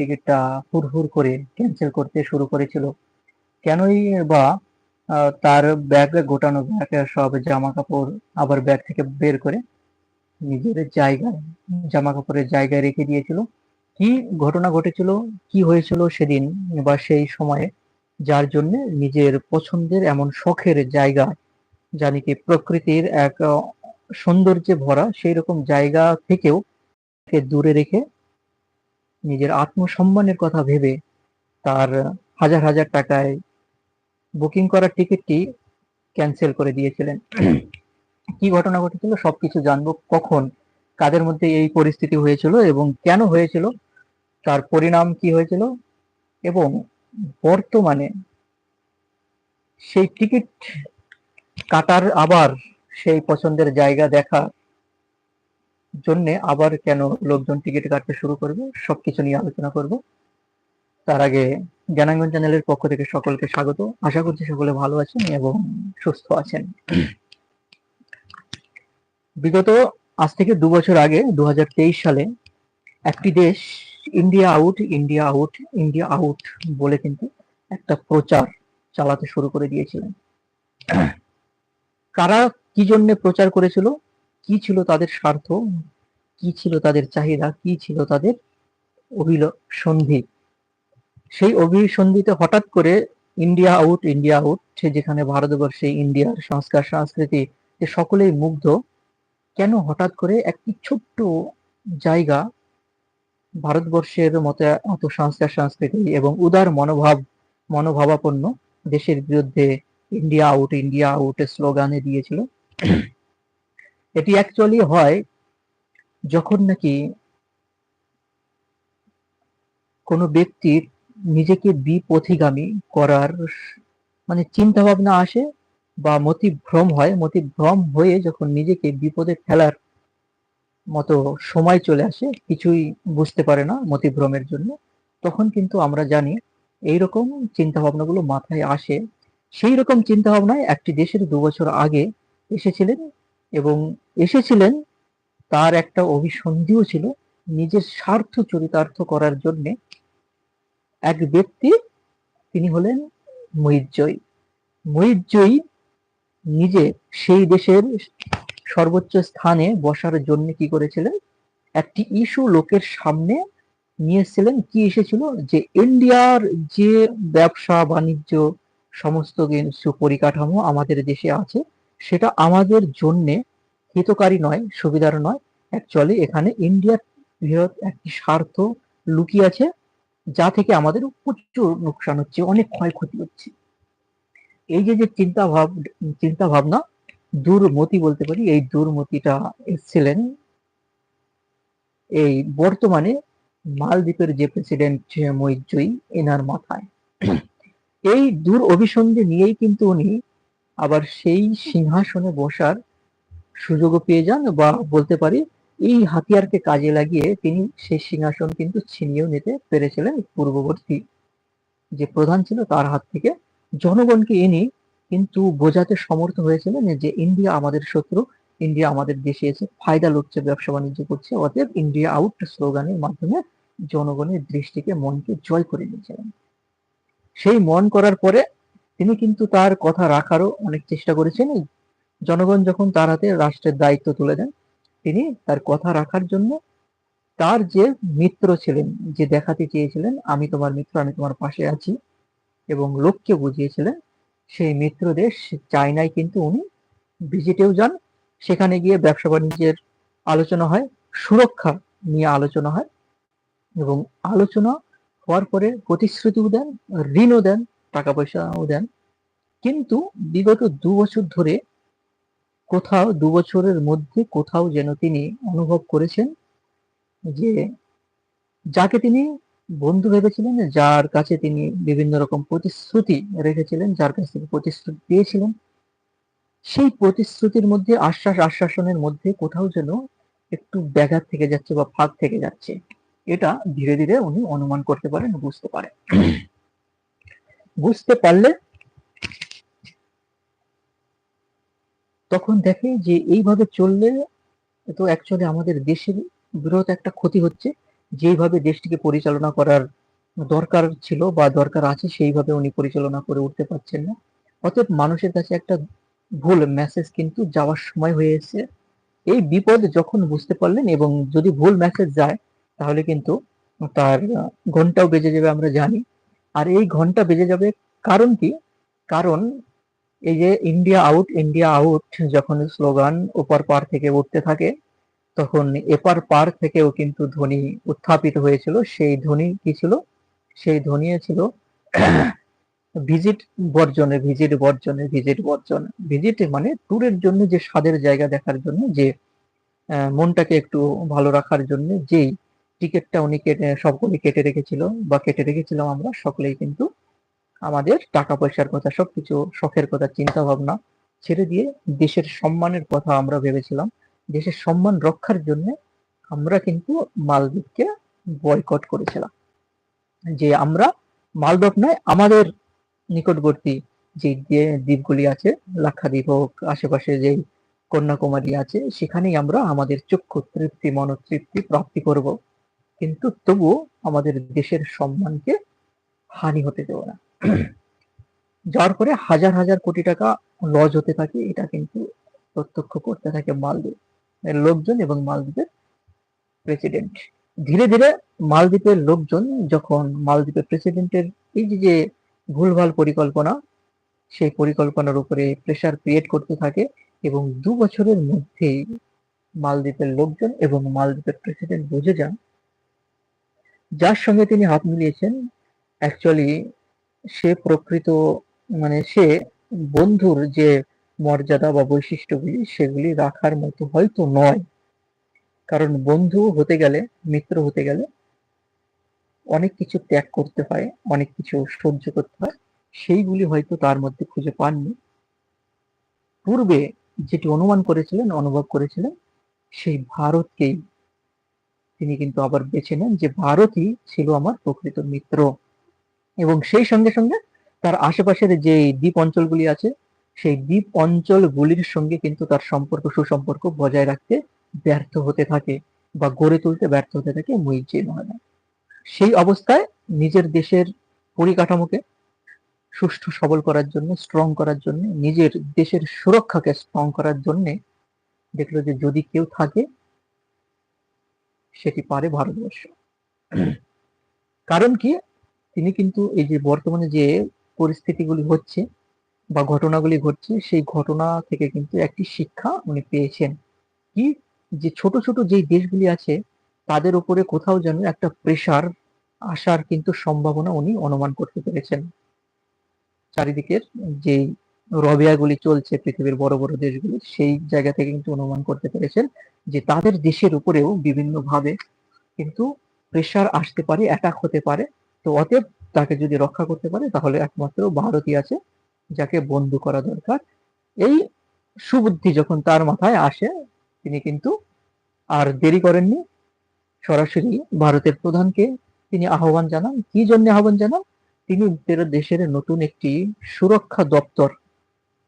টিকিটটা হুড়হুড় করে ক্যান্সেল করতে শুরু করেছিল। কেনই বা তার ব্যাগ গোটানো ব্যাগ সব জামা কাপড় আবার ব্যাগ থেকে বের করে নিজের জায়গায় জামা কাপড়ের জায়গায় রেখে দিয়েছিল। কি ঘটনা ঘটেছিল, কি হয়েছিল সেদিন বা সেই সময়ে, যার জন্য নিজের পছন্দের এমন শখের জায়গা, জানি কি প্রকৃতির এক সৌন্দর্যে ভরা সেই রকম জায়গা থেকেও দূরে রেখে নিজের আত্মসম্মানের কথা ভেবে তার হাজার হাজার টাকায় বুকিং করা টিকিটটি ক্যান্সেল করে দিয়েছিলেন। কি ঘটনা ঘটেছিল সবকিছু জানব কখন কাদের মধ্যে এই পরিস্থিতি হয়েছিল এবং কেন হয়েছিল তার পরিণাম কি হয়েছিল এবং বর্তমানে সেই টিকিট কাটার আবার সেই পছন্দের জায়গা দেখা জন্য আবার কেন লোকজন টিকিট কাটতে শুরু করবে, সবকিছু নিয়ে আলোচনা করব। তার আগে জ্ঞানাঙ্গন চ্যানেলের পক্ষ থেকে সকলকে স্বাগত। আশা করছি সকলে ভালো আছেন এবং সুস্থ আছেন। বিগত আজ থেকে দু বছর আগে দু হাজার তেইশ সালে একটি দেশ, India out India out India out বলে কিন্তু একটা প্রচার চালাতে শুরু করে দিয়েছিলেন কারা কি জন্য প্রচার করেছিল? কি ছিল তাদের স্বার্থ? কি ছিল তাদের চাহিদা? কি ছিল তাদের অভিসন্ধি সেই অভিসন্ধিতে হঠাৎ করে ইন্ডিয়া আউট ইন্ডিয়া আউট, সে যেখানে ভারতবর্ষে ইন্ডিয়ার সংস্কার, সংস্কৃতি যে সকলেই মুগ্ধ। কেন হঠাৎ করে একটি ছোট্ট জায়গা ভারতবর্ষের মতো এত সংস্কার, সংস্কৃতি এবং উদার মনোভাব, মনোভাবাপন্ন দেশের বিরুদ্ধে ইন্ডিয়া আউট ইন্ডিয়া আউট স্লোগানে দিয়েছিল? এটি অ্যাকচুয়ালি হয় যখন নাকি কোনো ব্যক্তির নিজেকে বিপথিগামী করার মানে চিন্তা ভাবনা আসে বা মতিভ্রম হয়, মতিভ্রম হয়ে যখন নিজেকে বিপদে ফেলার মতো সময় চলে আসে, কিছুই বুঝতে পারে না মতিভ্রমের জন্য, তখন কিন্তু আমরা জানি এইরকম চিন্তা ভাবনাগুলো মাথায় আসে। সেই রকম চিন্তা ভাবনায় একটি দেশের দু বছর আগে এসেছিলেন এবং এসেছিলেন তার একটা অভিসন্ধিও ছিল নিজের স্বার্থ চরিতার্থ করার জন্য। এক ব্যক্তি তিনি হলেন মহিজয়ী মহিজয়ী নিজে সেই দেশের সর্বোচ্চ স্থানে বসার জন্য কি করেছিলেন? একটি ইস্যু লোকের সামনে নিয়ে এসেছিলেন কি এসেছিল? যে ইন্ডিয়ার যে ব্যবসা, বাণিজ্য, সমস্ত কিছু পরিকাঠামো আমাদের দেশে আছে সেটা আমাদের জন্যে হিতকারী নয়, সুবিধার নয়। অ্যাকচুয়ালি এখানে ইন্ডিয়ার বৃহৎ একটি স্বার্থ লুকিয়ে আছে, যা থেকে আমাদের প্রচুর লোকসান হচ্ছে, অনেক ক্ষয়ক্ষতি হচ্ছে। এই যে যে চিন্তা ভাব চিন্তা ভাবনা দুর্মতি বলতে পারি, এই দুর্মতিটা এসছিলেন এই বর্তমানে মালদ্বীপের যে প্রেসিডেন্ট মৈত্রী এনার মাথায়। এই দূর অভিসন্ধি নিয়েই কিন্তু উনি আবার সেই সিংহাসনে বসার সুযোগও পেয়ে যান বা বলতে পারি এই হাতিয়ারকে কাজে লাগিয়ে তিনি সেই সিংহাসন কিন্তু ছিনিয়েও নিতে পেরেছিলেন পূর্ববর্তী যে প্রধান ছিল তার হাত থেকে। জনগণকে ইনি কিন্তু বোঝাতে সমর্থ হয়েছিলেন যে ইন্ডিয়া আমাদের শত্রু, ইন্ডিয়া আমাদের দেশে এসে ফায়দা লুটছে, ব্যবসা বাণিজ্য করছে, অতএব ইন্ডিয়া আউট স্লোগানের মাধ্যমে জনগণের দৃষ্টিকে মনকে জয় করে নিয়েছিলেন। সেই মন করার পরে তিনি কিন্তু তার কথা রাখারও অনেক চেষ্টা করেছেন। জনগণ যখন তার হাতে রাষ্ট্রের দায়িত্ব তুলে দেন, তিনি তার কথা রাখার জন্য তার যে মিত্র ছিলেন, যে দেখাতে চেয়েছিলেন, আমি তোমার মিত্র, আমি তোমার পাশে আছি এবং লোককে বুঝিয়েছিলেন, সেই মিত্র দেশ চায়নায় কিন্তু উনি ভিজিটেও যান। সেখানে গিয়ে ব্যবসা বাণিজ্যের আলোচনা হয়, সুরক্ষা নিয়ে আলোচনা হয় এবং আলোচনা হওয়ার পরে প্রতিশ্রুতিও দেন, ঋণও দেন। টাকা পয়সাও দেন। কিন্তু বিগত দু বছর ধরে কোথাও, দু বছরের মধ্যে কোথাও যেন তিনি অনুভব করেছেন যে, যাকে তিনি বন্ধু ভেবেছিলেন, যার কাছে তিনি বিভিন্ন রকম প্রতিশ্রুতি রেখেছিলেন, যার কাছ থেকে প্রতিশ্রুতি দিয়েছিলেন সেই প্রতিশ্রুতির মধ্যে, আশ্বাস, আশ্বাসনের মধ্যে কোথাও যেন একটু ব্যাঘাত থেকে যাচ্ছে বা ফাঁক থেকে যাচ্ছে। এটা ধীরে ধীরে উনি অনুমান করতে পারেন, বুঝতে পারেন। বুঝতে পারলে তখন দেখে যে এইভাবে চললে তো অ্যাকচুয়ালি আমাদের দেশের বৃহৎ একটা ক্ষতি হচ্ছে। যেইভাবে দেশটিকে পরিচালনা করার দরকার ছিল বা দরকার আছে, সেইভাবে উনি পরিচালনা করে উঠতে পারছেন না। অতএব মানুষের কাছে একটা ভুল মেসেজ কিন্তু যাওয়ার সময় হয়ে এসেছে। এই বিপদ যখন বুঝতে পারলেন এবং যদি ভুল মেসেজ যায়, তাহলে কিন্তু তার ঘন্টাও বেজে যাবে আমরা জানি। আর এই ঘণ্টা বেজে যাবে। কারণ কি? কারণ এই যে ইন্ডিয়া আউট ইন্ডিয়া আউট যখন স্লোগান ওপার পার থেকে উঠতে থাকে, তখন এপার পার থেকেও কিন্তু ধ্বনি উত্থাপিত হয়েছিল। সেই ধ্বনি কি ছিল? সেই ধ্বনি ছিল ভিজিট বর্জনে ভিজিট বর্জনে ভিজিট বর্জন। ভিজিট মানে ট্যুরের জন্য যে স্বাদের জায়গা দেখার জন্য, যে মনটাকে একটু ভালো রাখার জন্য, যেই টিকিটটা উনি কেটে, সবগুলি কেটে রেখেছিল বা কেটে রেখেছিলাম আমরা, সকলেই কিন্তু আমাদের টাকা পয়সার কথা, সবকিছু শখের কথা চিন্তা ভাবনা ছেড়ে দিয়ে দেশের সম্মানের কথা আমরা ভেবেছিলাম। দেশের সম্মান রক্ষার জন্য আমরা কিন্তু মালদ্বীপকে বয়কট করেছিলাম। যে আমরা মালদ্বীপ নয়, আমাদের নিকটবর্তী যে দ্বীপগুলি আছে, লাক্ষাদ্বীপ হোক, আশেপাশে যে কন্যাকুমারী আছে, সেখানেই আমরা আমাদের চক্ষু তৃপ্তি, মনোতৃপ্তি প্রাপ্তি করব। কিন্তু তবুও আমাদের দেশের সম্মানকে হানি হতে দেব না। যার পরে হাজার হাজার কোটি টাকা লজ হতে থাকে, এটা কিন্তু প্রত্যক্ষ করতে থাকে মালদ্বীপ লোকজন এবং মালদ্বীপের প্রেসিডেন্ট ধীরে ধীরে মালদ্বীপের লোকজন যখন মালদ্বীপের প্রেসিডেন্টের এই যে ভুলভাল পরিকল্পনা, সেই পরিকল্পনার উপরে প্রেশার ক্রিয়েট করতে থাকে এবং দু বছরের মধ্যেই মালদ্বীপের লোকজন এবং মালদ্বীপের প্রেসিডেন্ট বুঝে যান যার সঙ্গে তিনি হাত মিলিয়েছেন অ্যাকচুয়ালি সে প্রকৃত মানে সে বন্ধুর যে মর্যাদা বা বৈশিষ্ট্যগুলি, সেগুলি রাখার মতো হয়তো নয়। কারণ বন্ধু হতে গেলে, মিত্র হতে গেলে অনেক কিছু ত্যাগ করতে হয়, অনেক কিছু সহ্য করতে হয়, সেইগুলি হয়তো তার মধ্যে খুঁজে পাননি। পূর্বে যেটি অনুমান করেছিলেন, অনুভব করেছিলেন, সেই ভারতকেই তিনি কিন্তু আবার বেছে নেন যে ভারতই ছিল আমার প্রকৃত মিত্র। এবং সেই সঙ্গে সঙ্গে তার আশেপাশের যে দ্বীপ অঞ্চলগুলি আছে, সেই দ্বীপ অঞ্চলগুলির সঙ্গে কিন্তু তার সম্পর্ক, সুসম্পর্ক বজায় রাখতে ব্যর্থ হতে থাকে বা গড়ে তুলতে ব্যর্থ হতে থাকে মুইজিন সেই অবস্থায় নিজের দেশের পরিকাঠামোকে সুষ্ঠু সবল করার জন্য স্ট্রং করার জন্য, নিজের দেশের সুরক্ষাকে স্ট্রং করার জন্য দেখল যে যদি কেউ থাকে সেটি পারে ভারতবর্ষ? কারণ কি? তিনি কিন্তু এই যে বর্তমানে যে পরিস্থিতিগুলি হচ্ছে বা ঘটনাগুলি ঘটছে, সেই ঘটনা থেকে কিন্তু একটি শিক্ষা উনি পেয়েছেন। কি? যে ছোট ছোট যেই দেশগুলি আছে, তাদের উপরে কোথাও যেন একটা প্রেশার আসার কিন্তু সম্ভাবনা উনি অনুমান করতে পেরেছেন। চারিদিকের যে রবিয়াগুলি চলছে, পৃথিবীর বড় বড় দেশগুলি, সেই জায়গা থেকে কিন্তু অনুমান করতে পেরেছেন যে তাদের দেশের উপরেও বিভিন্ন ভাবে কিন্তু প্রেশার আসতে পারে অ্যাটাক হতে পারে। তো অতএব তাকে যদি রক্ষা করতে পারে, তাহলে একমাত্র ভারতই আছে যাকে বন্ধু করা দরকার। এই সুবুদ্ধি যখন তার মাথায় আসে, তিনি কিন্তু আর দেরি করেননি। সরাসরি ভারতের প্রধানকে তিনি আহ্বান জানান। কি জন্য আহ্বান জানান? তিনি দেশের নতুন একটি সুরক্ষা দপ্তর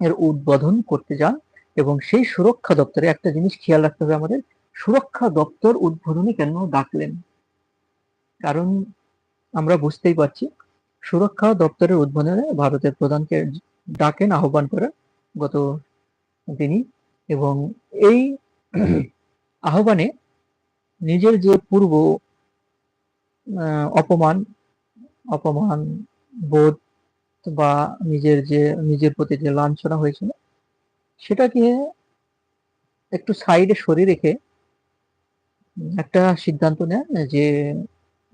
এর উদ্বোধন করতে যান এবং সেই সুরক্ষা দপ্তরে একটা জিনিস খেয়াল রাখতে হবে আমাদের, সুরক্ষা দপ্তর উদ্বোধনে কেন ডাকলেন? কারণ আমরা বুঝতেই পারছি, সুরক্ষা দপ্তরের উদ্বোধনে ভারতের প্রধানকে ডাকেন, আহ্বান করেন গত দিনই এবং এই আহ্বানে নিজের যে পূর্ব অপমান অপমান, বোধ বা নিজের যে, নিজের প্রতি যে লাঞ্ছনা হয়েছিল, সেটাকে একটু সাইডে সরিয়ে রেখে একটা সিদ্ধান্ত নেন যে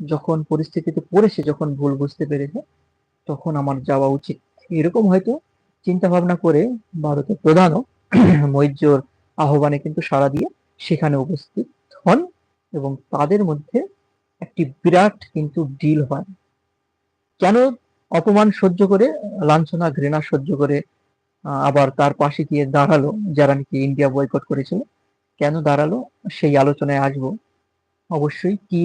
যখন পরিস্থিতিতে পড়েছে, যখন ভুল বুঝতে পেরেছে, তখন আমার যাওয়া উচিত। এরকম হয়তো চিন্তা ভাবনা করে ভারতের প্রধানও মৈর্যর আহ্বানে কিন্তু সাড়া দিয়ে সেখানে উপস্থিত হন এবং তাদের মধ্যে একটি বিরাট কিন্তু ডিল হয়। কেন অপমান সহ্য করে, লাঞ্ছনা, ঘৃণা সহ্য করে আবার তার পাশে গিয়ে দাঁড়াল যারা নাকি ইন্ডিয়া বয়কট করেছিল। কেন দাঁড়াল? সেই আলোচনায় আসব। অবশ্যই কি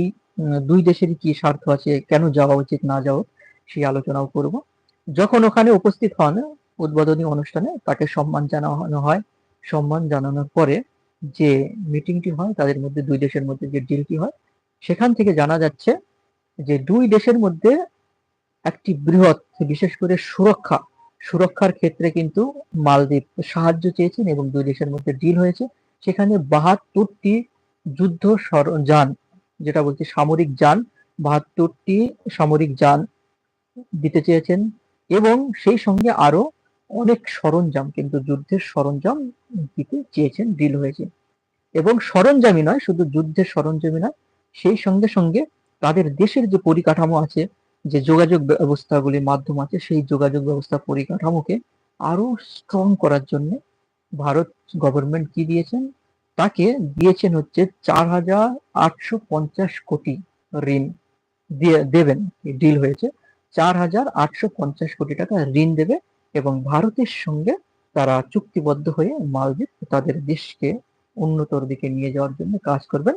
দুই দেশেরই কি স্বার্থ আছে, কেন যাওয়া উচিত, না যাওয়া সেই আলোচনাও করব। যখন ওখানে উপস্থিত হন, উদ্বোধনী অনুষ্ঠানে তাকে সম্মান জানানো হয়। সম্মান জানানোর পরে যে মিটিংটি হয়, তাদের মধ্যে, দুই দেশের মধ্যে যে ডিলটি হয়, সেখান থেকে জানা যাচ্ছে যে দুই দেশের মধ্যে একটি বৃহৎ, বিশেষ করে সুরক্ষা, সুরক্ষার ক্ষেত্রে কিন্তু মালদ্বীপ সাহায্য চেয়েছেন এবং দুই দেশের মধ্যে ডিল হয়েছে। সেখানে বাহাত্তরটি যুদ্ধ যান, যেটা বলছি সামরিক যান, বাহাত্তরটি সামরিক যান দিতে চেয়েছেন এবং সেই সঙ্গে আরও অনেক সরঞ্জাম কিন্তু যুদ্ধের সরঞ্জাম দিতে চেয়েছেন, ডিল হয়েছে। এবং সরঞ্জামই নয়, শুধু যুদ্ধের সরঞ্জামই নয়, সেই সঙ্গে সঙ্গে তাদের দেশের যে পরিকাঠামো আছে যে যোগাযোগ ব্যবস্থাগুলি মাধ্যম আছে, সেই যোগাযোগ ব্যবস্থা পরিকাঠামোকে আরও স্ট্রং করার জন্য ভারত গভর্নমেন্ট কি দিয়েছেন? তাকে দিয়েছেন হচ্ছে চার হাজার আটশো পঞ্চাশ কোটি ঋণ দিয়ে দেবেন ডিল হয়েছে। চার হাজার আটশো পঞ্চাশ কোটি টাকা ঋণ দেবে এবং ভারতের সঙ্গে তারা চুক্তিবদ্ধ হয়ে মালদ্বীপ তাদের দেশকে উন্নতর দিকে নিয়ে যাওয়ার জন্য কাজ করবেন।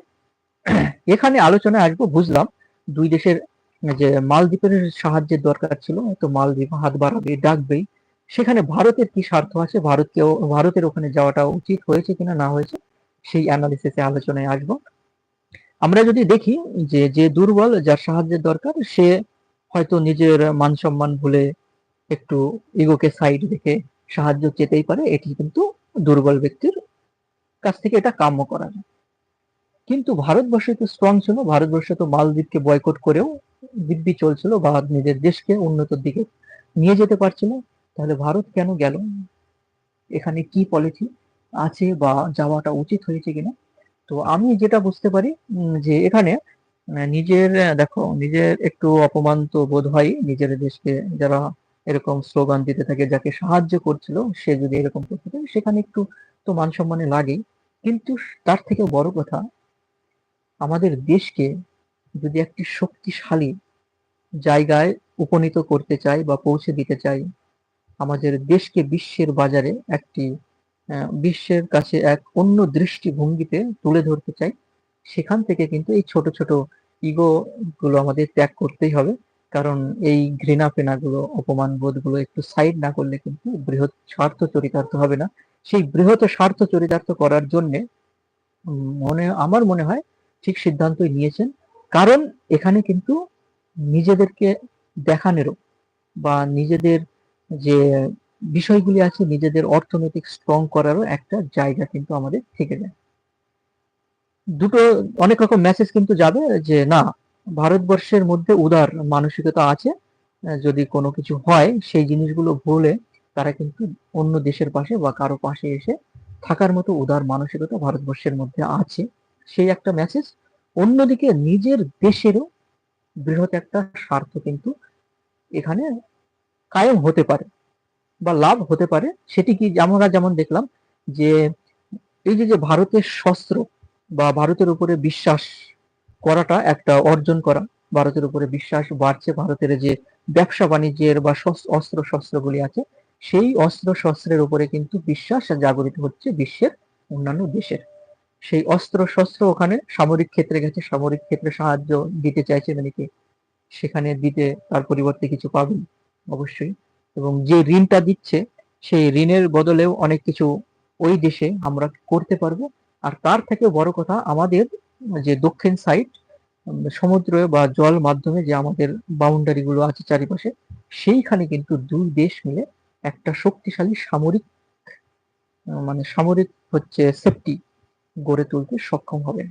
এখানে আলোচনায় আসব, বুঝলাম দুই দেশের যে মালদ্বীপের সাহায্যের দরকার ছিল, তো মালদ্বীপ হাত বাড়াবে, ডাকবেই। সেখানে ভারতের কি স্বার্থ আছে? ভারতকেও, ভারতের ওখানে যাওয়াটা উচিত হয়েছে কিনা, না হয়েছে, সেই অ্যানালিসিসে আলোচনায় আসব। আমরা যদি দেখি যে যে দুর্বল যার সাহায্যের দরকার, সে হয়তো নিজের মান সম্মান ভুলে একটু ইগোকে সাইড রেখে সাহায্য চেতেই পারে, এটি কিন্তু দুর্বল ব্যক্তির কাছ থেকে এটা কাম্য করা। যায় কিন্তু ভারতবর্ষ তো স্ট্রং ছিল, ভারতবর্ষ তো মালদ্বীপকে বয়কট করেও দিব্যি চলছিল বা নিজের দেশকে উন্নতর দিকে নিয়ে যেতে পারছিল। তাহলে ভারত কেন গেল? এখানে কি পলিসি আছে বা যাওয়াটা উচিত হয়েছে কিনা? তো আমি যেটা বুঝতে পারি যে এখানে নিজের দেখো, নিজের একটু অপমান তো বোধ হয় নিজের দেশকে যারা এরকম স্লোগান দিতে থাকে, যাকে সাহায্য করছিল, সে যদি এরকম করতে থাকে সেখানে একটু তো মান সম্মানে লাগেই। কিন্তু তার থেকে বড় কথা, আমাদের দেশকে যদি একটি শক্তিশালী জায়গায় উপনীত করতে চাই বা পৌঁছে দিতে চাই, আমাদের দেশকে বিশ্বের বাজারে একটি বিশ্বের কাছে এক অন্য দৃষ্টিভঙ্গিতে তুলে ধরতে চাই, সেখান থেকে কিন্তু এই ছোট ছোট ইগো গুলো আমাদের ত্যাগ করতেই হবে। কারণ এই ঘৃণা পেনা গুলো অপমান বোধগুলো একটু সাইড না করলে কিন্তু বৃহৎ স্বার্থ চরিতার্থ হবে না। সেই বৃহৎ স্বার্থ চরিতার্থ করার জন্য মনে, আমার মনে হয় ঠিক সিদ্ধান্তই নিয়েছেন কারণ এখানে কিন্তু নিজেদেরকে দেখানেরও বা নিজেদের যে বিষয়গুলি আছে, নিজেদের অর্থনৈতিক স্ট্রং করারও একটা জায়গা কিন্তু আমাদের থেকে যায়। দুটো, অনেক রকম মেসেজ কিন্তু যাবে যে, না, ভারতবর্ষের মধ্যে উদার মানসিকতা আছে, যদি কোনো কিছু হয়, সেই জিনিসগুলো ভুলে তারা কিন্তু অন্য দেশের পাশে বা কারও পাশে এসে থাকার মতো উদার মানসিকতা ভারতবর্ষের মধ্যে আছে। সেই একটা মেসেজ অন্যদিকে নিজের দেশেরও বৃহৎ একটা স্বার্থ কিন্তু এখানে কায়েম হতে পারে বা লাভ হতে পারে। সেটি কি আমরা যেমন দেখলাম যে এই যে যে ভারতের শস্ত্র বা ভারতের উপরে বিশ্বাস করাটা একটা অর্জন করা, ভারতের উপরে বিশ্বাস বাড়ছে, ভারতের যে ব্যবসা বাণিজ্যের বা অস্ত্র শস্ত্রগুলি আছে, সেই অস্ত্র শস্ত্রের উপরে কিন্তু বিশ্বাস জাগরিত হচ্ছে বিশ্বের অন্যান্য দেশের। সেই অস্ত্র শস্ত্র ওখানে সামরিক ক্ষেত্রে গেছে, সামরিক ক্ষেত্রে সাহায্য দিতে চাইছে কি? সেখানে দিতে তার পরিবর্তে কিছু পাবেন অবশ্যই। এবং যে ঋণটা দিচ্ছে, সেই ঋণের বদলেও অনেক কিছু ওই দেশে আমরা করতে পারব। আর তার থেকে বড় কথা, আমাদের যে দক্ষিণ সাইড সমুদ্র বা জল মাধ্যমে যে আমাদের বাউন্ডারি গুলো আছে চারিপাশে, সেইখানে কিন্তু দুই দেশ মিলে একটা শক্তিশালী সামরিক মানে সামরিক হচ্ছে সেফটি গড়ে তুলতে সক্ষম হবে।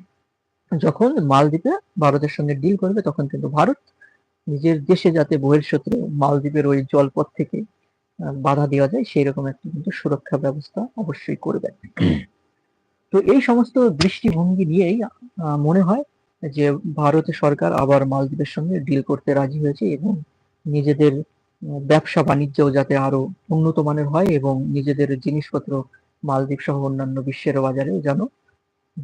যখন মালদ্বীপে ভারতের সঙ্গে ডিল করবে, তখন কিন্তু ভারত নিজের দেশে যাতে বহির্শত্রু মালদ্বীপের ওই জলপথ থেকে বাধা দেওয়া যায় সেই রকম একটা কিন্তু সুরক্ষা ব্যবস্থা অবশ্যই করবে তো এই সমস্ত দৃষ্টিভঙ্গি নিয়েই মনে হয় যে ভারতের সরকার আবার মালদ্বীপের সঙ্গে ডিল করতে রাজি হয়েছে এবং নিজেদের ব্যবসা বাণিজ্যও যাতে আরও উন্নত মানের হয় এবং নিজেদের জিনিসপত্র মালদ্বীপ সহ অন্যান্য বিশ্বের বাজারে যেন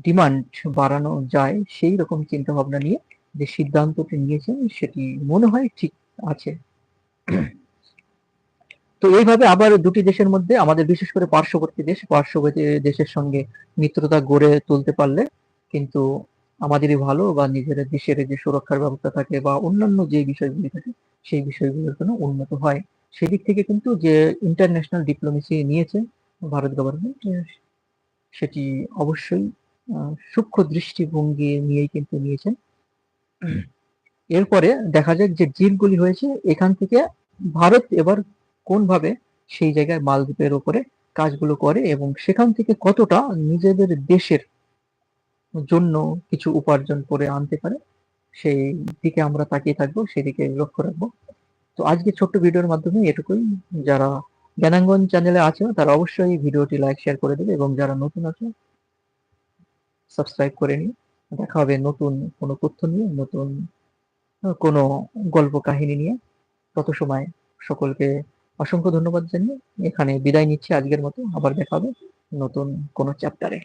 ডিমান্ড বাড়ানো যায়, সেই রকম চিন্তা ভাবনা নিয়ে যে সিদ্ধান্তটি নিয়েছেন সেটি মনে হয় ঠিক আছে। তো এইভাবে আবার দুটি দেশের মধ্যে, আমাদের বিশেষ করে পার্শ্ববর্তী দেশ, পার্শ্ববর্তী দেশের সঙ্গে মিত্রতা গড়ে তুলতে পারলে কিন্তু আমাদেরই ভালো বা নিজের দেশের যে সুরক্ষার ব্যবস্থা থাকে বা অন্যান্য যে বিষয়গুলি থাকে, সেই বিষয়গুলোর জন্য উন্নত হয়। সেদিক থেকে কিন্তু যে ইন্টারন্যাশনাল ডিপ্লোমেসি নিয়েছে ভারত গভর্নমেন্ট সেটি অবশ্যই সূক্ষ্ম দৃষ্টিভঙ্গি নিয়েই কিন্তু নিয়েছেন। এরপরে দেখা যাক যে ডিলগুলি হয়েছে, এখান থেকে ভারত এবার কোনভাবে সেই জায়গায় মালদ্বীপের ওপরে কাজগুলো করে এবং সেখান থেকে কতটা নিজেদের দেশের জন্য কিছু উপার্জন করে আনতে পারে, সেই দিকে আমরা তাকিয়ে থাকব, সেদিকে লক্ষ্য রাখব। তো আজকে ছোট্ট ভিডিওর মাধ্যমে এটুকুই। যারা জ্ঞানাঙ্গন চ্যানেলে আছে, তারা অবশ্যই ভিডিওটি লাইক শেয়ার করে দেবে এবং যারা নতুন আছে সাবস্ক্রাইব করে নিন। দেখা হবে নতুন কোনো তথ্য নিয়ে, নতুন কোনো গল্প কাহিনী নিয়ে। তত সময় সকলকে অসংখ্য ধন্যবাদ জানিয়ে এখানে বিদায় নিচ্ছি আজকের মতো। আবার দেখা হবে নতুন কোনো চ্যাপ্টারে